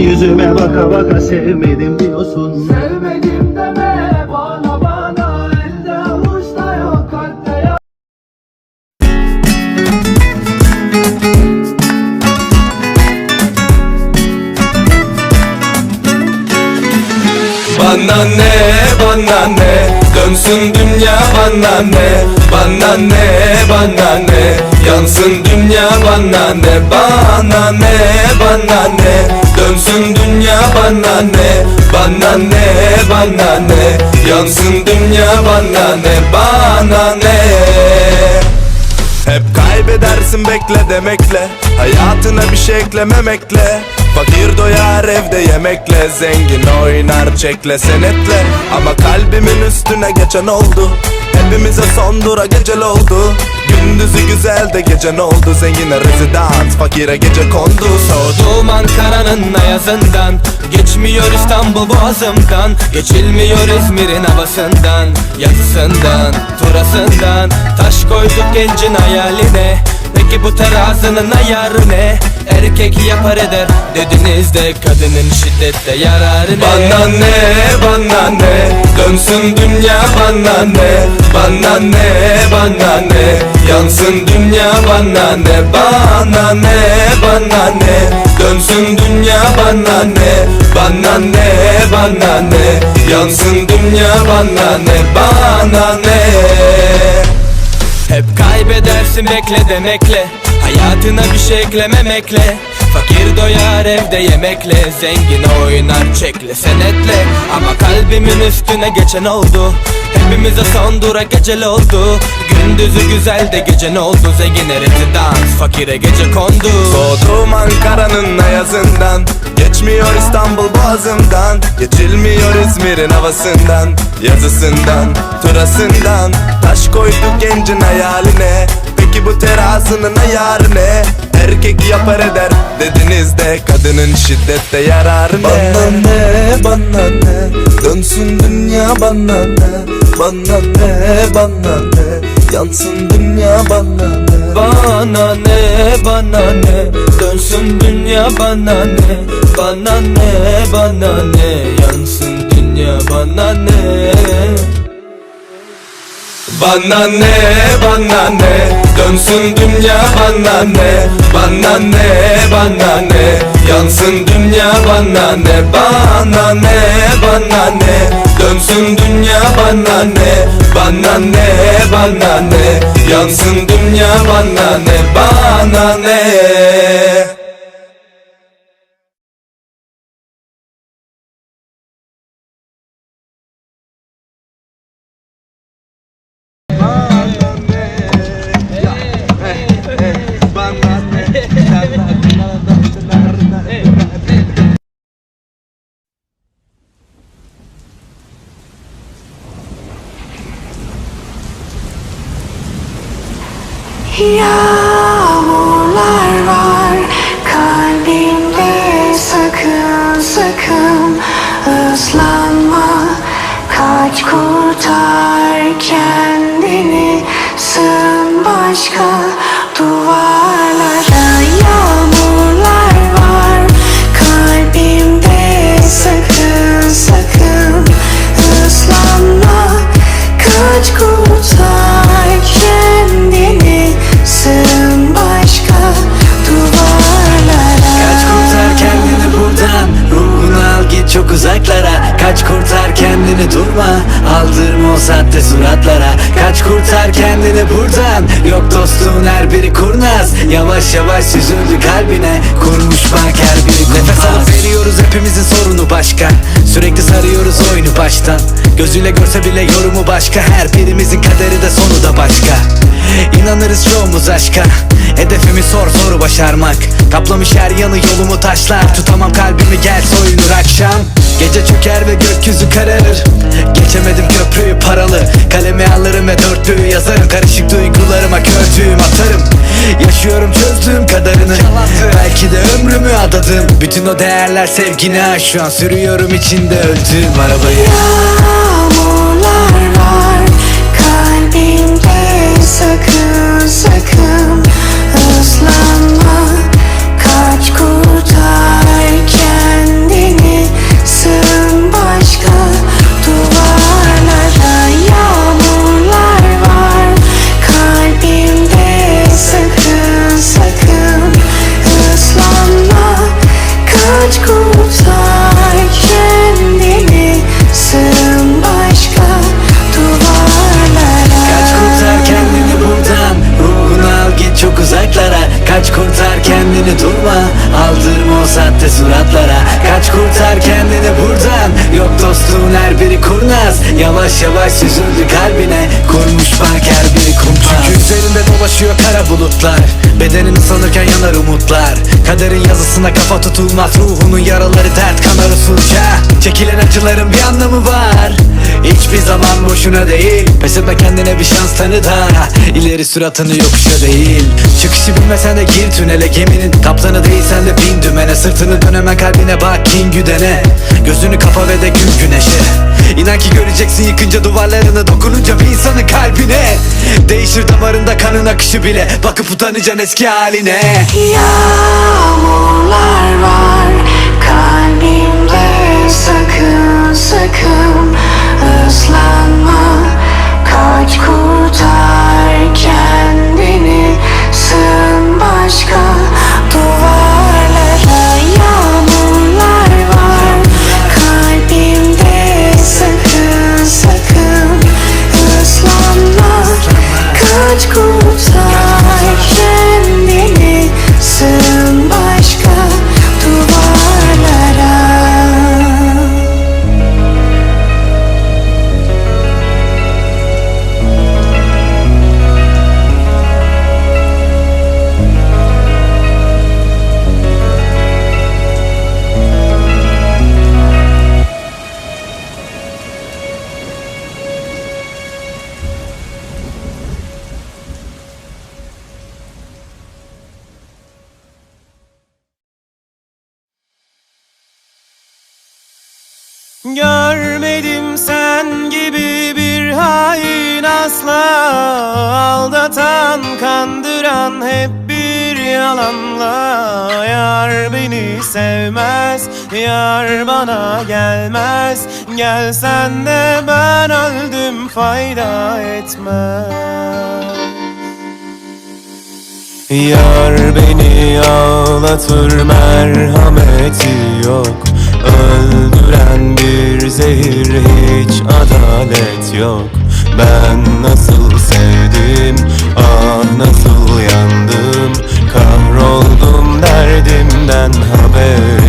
yüzüme baka baka sevmedim diyorsun. Sevmedim deme bana bana elde avuçta yok kalpte yok. Bana ne bana ne Dönsün dünya bana ne Bana ne bana ne? Yansın dünya bana ne Bana ne bana ne? Dönsün dünya bana ne Bana ne bana ne? Yansın dünya bana ne Bana ne hep kaybedersin bekle demekle. Hayatına bir şey eklememekle. Fakir doyar evde yemekle. Zengin oynar çekle senetle. Ama kalbimin üstüne geçen oldu Hepimize son dura gecel oldu. Gündüzü güzel de gece ne oldu? Zengine rezidans fakire gece kondu. Soğuduğum Ankara'nın ayazından. Geçmiyor İstanbul boğazımdan. Geçilmiyor İzmir'in havasından Yazısından, turasından. Taş koyduk gencin hayaline Peki bu terazinin ayarı ne? Erkek yapar eder dediniz de Kadının şiddette yararı ne? Bana ne, bana ne? Dönsün dünya bana ne? Bana ne, bana ne? Yansın dünya bana ne? Bana ne, bana ne? Dönsün dünya bana ne? Bana ne, bana ne? Yansın dünya bana ne? Bana ne hep kaybedersin bekle demekle. Hayatına bir şey eklememekle. Fakir doyar evde yemekle. Zengin oynar çekle senetle. Ama kalbimin üstüne geçen oldu Hepimize son dura gecel oldu. Gündüzü güzel de gece ne oldu? Zengine rezidans fakire gece kondu. Soğudum Ankara'nın ayazından Geçmiyor İstanbul boğazından Geçilmiyor İzmir'in havasından Yazısından, turasından Taş koyduk gencin hayaline Peki bu terazinin ayarı ne? Erkek yapar eder dediniz de Kadının şiddette yararı ne? Bana ne, bana ne? Dönsün dünya bana ne? Bana ne, bana ne? Yansın dünya bana ne? Bana ne, bana ne? Dönsün dünya bana ne? Bana ne, bana ne? Yansın dünya bana ne bana ne, bana ne? Dönsün dünya bana ne? Bana ne, bana ne? Yansın dünya bana ne? Bana ne, bana ne? Dönsün dünya bana ne? Bana ne, bana ne? Yansın dünya bana ne? Bana ne kendini buradan. Yok dostluğun her biri kurnaz. Yavaş yavaş süzüldü kalbine. Kurmuş bak her biri kumpas Nefes alıp veriyoruz hepimizin sorunu başka. Sürekli sarıyoruz oyunu baştan. Gözüyle görse bile yorumu başka. Her birimizin kaderi de sonu da başka. İnanırız çoğumuz aşka. Hedefimi sor soru başarmak. Kaplamış her yanı yolumu taşlar. Tutamam kalbimi gel soyunur akşam Gece çöker ve gökyüzü kararır. Geçemedim köprüyü paralı. Kalemi alırım ve dörtlüğü yazarım. Karışık duygularıma kördüğüm atarım. Yaşıyorum çözdüğüm kadarını. Belki de ömrümü adadım. Bütün o değerler sevgine Şu an sürüyorum içinde öldüğüm arabayı. Yağmurlar var. Kalbimde sakın sakın. Islanma Kaç kurtar Yazısına kafa tutulmaz Ruhunun yaraları dert kanar usulca Çekilen acıların bir anlamı var Hiçbir zaman boşuna değil. Pes etme kendine bir şans tanı da İleri suratını yokuşa değil. Çıkışı bilmesen de gir tünele Geminin. Kaptanı değilsen de bin dümene. Sırtını döneme kalbine bak kin güdene. Gözünü kapa ve de gül güneşe. İnan ki göreceksin yıkınca duvarlarını Dokununca bir insanın kalbine. Değişir damarında kanın akışı bile. Bakıp utanacaksın eski haline. Yağmurlar var kalbimde sakın sakın ıslanma Kaç kurtar beni sevmez, yar bana gelmez. Gelsen de ben öldüm fayda etmez. Yar beni ağlatır merhameti yok. Öldüren bir zehir hiç adalet yok. Ben nasıl sevdim ah nasıl yandım Kahroldum derdimden haberin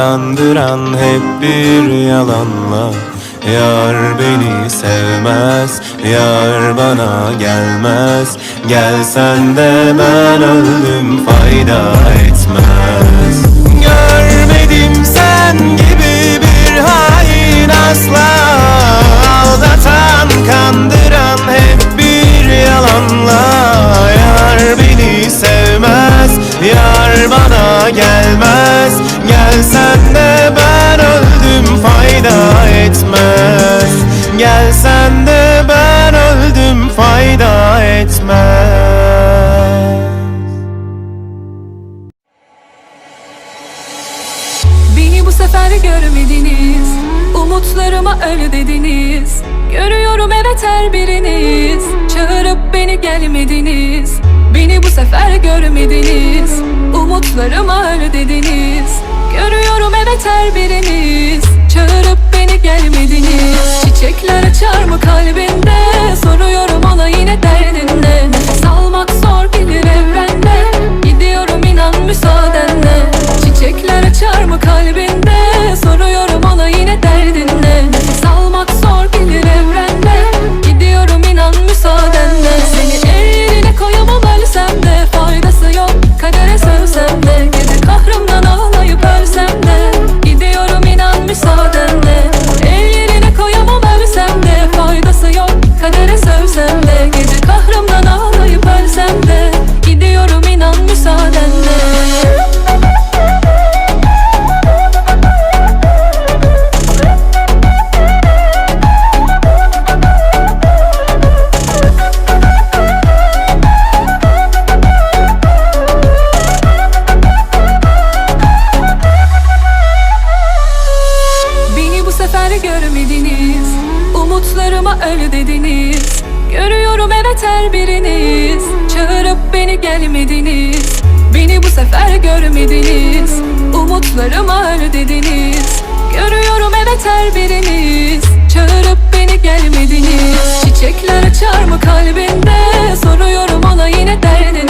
kandıran hep bir yalanla Yar beni sevmez, yar bana gelmez Gelsen de ben öldüm fayda etmez. Görmedim sen gibi bir hain asla Aldatan, kandıran hep bir yalanla sevmez, yar bana gelmez. Gelsen de ben öldüm fayda etmez. Gelsen de ben öldüm fayda etmez. Beni bu sefer görmediniz. Umutlarıma öyle dediniz. Görüyorum evet her biriniz. Çağırıp beni gelmediniz Beni bu sefer görmediniz. Umutlarıma öyle dediniz. Görüyorum evet her biriniz. Çağırıp beni gelmediniz. Çiçekler açar mı kalbinde? Soruyorum ona yine derdin ne sefer görmediniz Umutlarıma öyle dediniz. Görüyorum evet her biriniz Çağırıp beni gelmediniz. Çiçekler açar mı kalbinde? Soruyorum ona yine derdin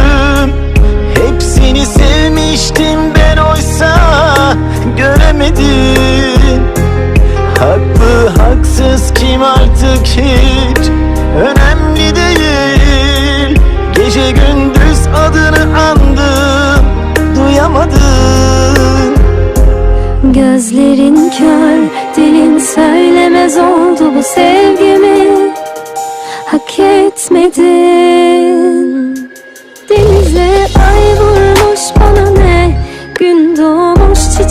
Hepsini sevmiştim ben oysa Göremedim. Haklı haksız kim artık hiç? Önemli değil. Gece gündüz adını andım Duyamadım. Gözlerin kör, dilin söylemez oldu bu sevgimi. Hak etmedin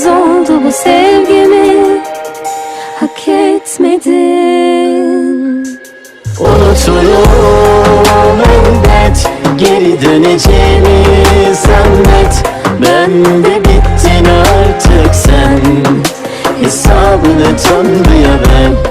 kez oldu bu sevgimi. Hak etmedin. Unuturum elbet. Geri döneceğimi zannet. Ben de bittin artık sen. Hesabını Tanrı'ya ver